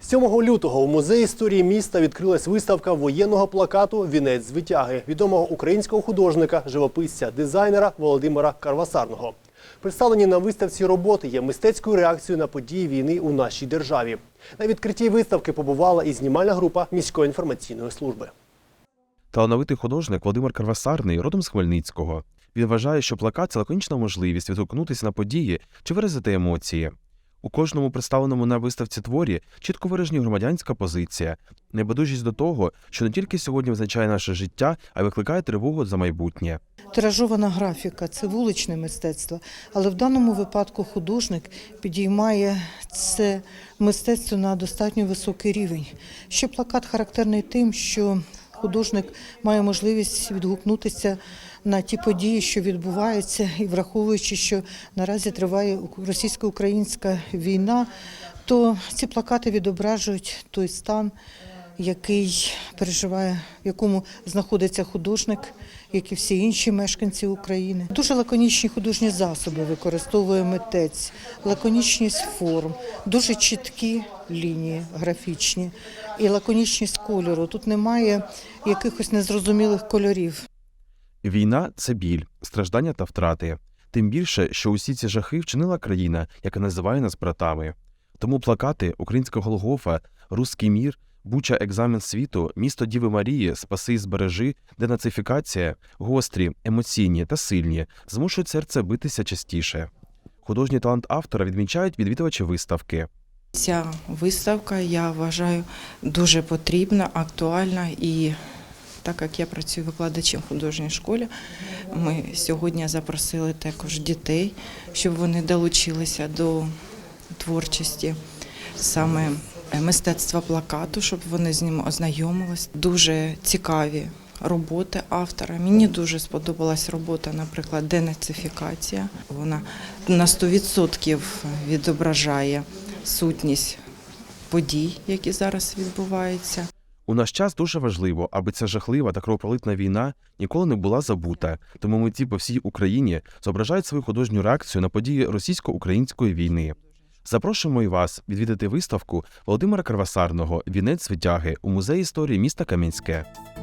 7 лютого у музеї історії міста відкрилась виставка воєнного плакату Вінець з витяги відомого українського художника, живописця, дизайнера Володимира Карвасарного. Представлені на виставці роботи є мистецькою реакцією на події війни у нашій державі. На відкритті виставки побувала і знімальна група міської інформаційної служби. Талановитий художник Володимир Карвасарний родом з Хмельницького. Він вважає, що плакат це лаконічна можливість відгукнутися на події чи виразити емоції. У кожному представленому на виставці творі чітко виражені громадянська позиція, небайдужість до того, що не тільки сьогодні визначає наше життя, а й викликає тривогу за майбутнє. Тиражована графіка це вуличне мистецтво, але в даному випадку художник підіймає це мистецтво на достатньо високий рівень. Ще плакат характерний тим, що художник має можливість відгукнутися на ті події, що відбуваються, і враховуючи, що наразі триває російсько-українська війна, то ці плакати відображують той стан, який переживає, в якому знаходиться художник, як і всі інші мешканці України. Дуже лаконічні художні засоби використовує митець, лаконічність форм, дуже чіткі лінії графічні і лаконічність кольору. Тут немає якихось незрозумілих кольорів. Війна це біль, страждання та втрати. Тим більше, що усі ці жахи вчинила країна, яка називає нас братами. Тому плакати Українська Голгофа, Руський мір, Буча екзамен світу, місто Діви Марії, Спаси і збережи, денацифікація, гострі, емоційні та сильні, змушують серце битися частіше. Художній талант автора відмічають відвідувачі виставки. Ця виставка, я вважаю, дуже потрібна, актуальна і так як я працюю викладачем в художній школі, ми сьогодні запросили також дітей, щоб вони долучилися до творчості саме мистецтва плакату, щоб вони з ним ознайомились. Дуже цікаві роботи автора. Мені дуже сподобалась робота, наприклад, денацифікація. Вона на 100% відображає сутність подій, які зараз відбуваються. У наш час дуже важливо, аби ця жахлива та кровопролитна війна ніколи не була забута, тому митці по всій Україні зображають свою художню реакцію на події російсько-української війни. Запрошуємо і вас відвідати виставку Володимира Карвасарного Вінець витяги у музеї історії міста Кам'янське.